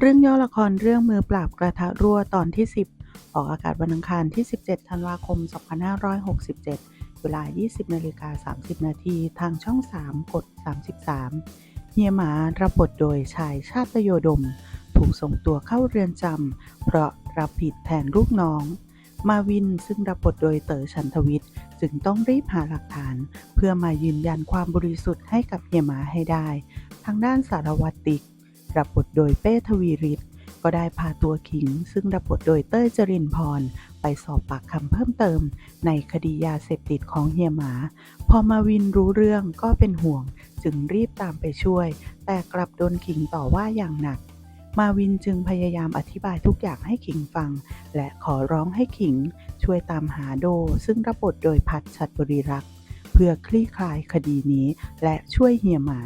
เรื่องย่อละครเรื่องมือปราบกระทะรั่วตอนที่ 10 ออกอากาศวันอังคารที่ 17 ธันวาคม 2567 เวลา 20นาฬิกา30 นาทีทางช่อง 3 กด 33 เฮียหมารับบทโดยชายชาติโยดม ถูกส่งตัวเข้าเรือนจำเพราะรับผิดแทนลูกน้อง มาวินซึ่งรับบทโดยเต๋อชันทวิทย์จึงต้องรีบหาหลักฐาน เพื่อมายืนยันความบริสุทธิ์ให้กับเฮียหมาให้ได้ ทางด้านสารวัตรติ๊ก รับบทโดยเป้ทวีฤทธิ์ก็ได้พาตัวขิง ซึ่งรับบทโดยเต้ยจรินพร ไปสอบปากคำเพิ่มเติม ในคดียาเสพติดของเฮียหมา พอมาวินรู้เรื่องก็เป็นห่วง จึงรีบตามไปช่วย แต่กลับโดนขิงต่อว่าอย่างหนัก มาวินจึงพยายามอธิบายทุกอย่างให้ขิงฟัง และขอร้องให้ขิง ช่วยตามหาโด ซึ่งรับบทโดยพัดชัดบริรักษ์เพื่อคลี่คลายคดีนี้และช่วยเฮียหมา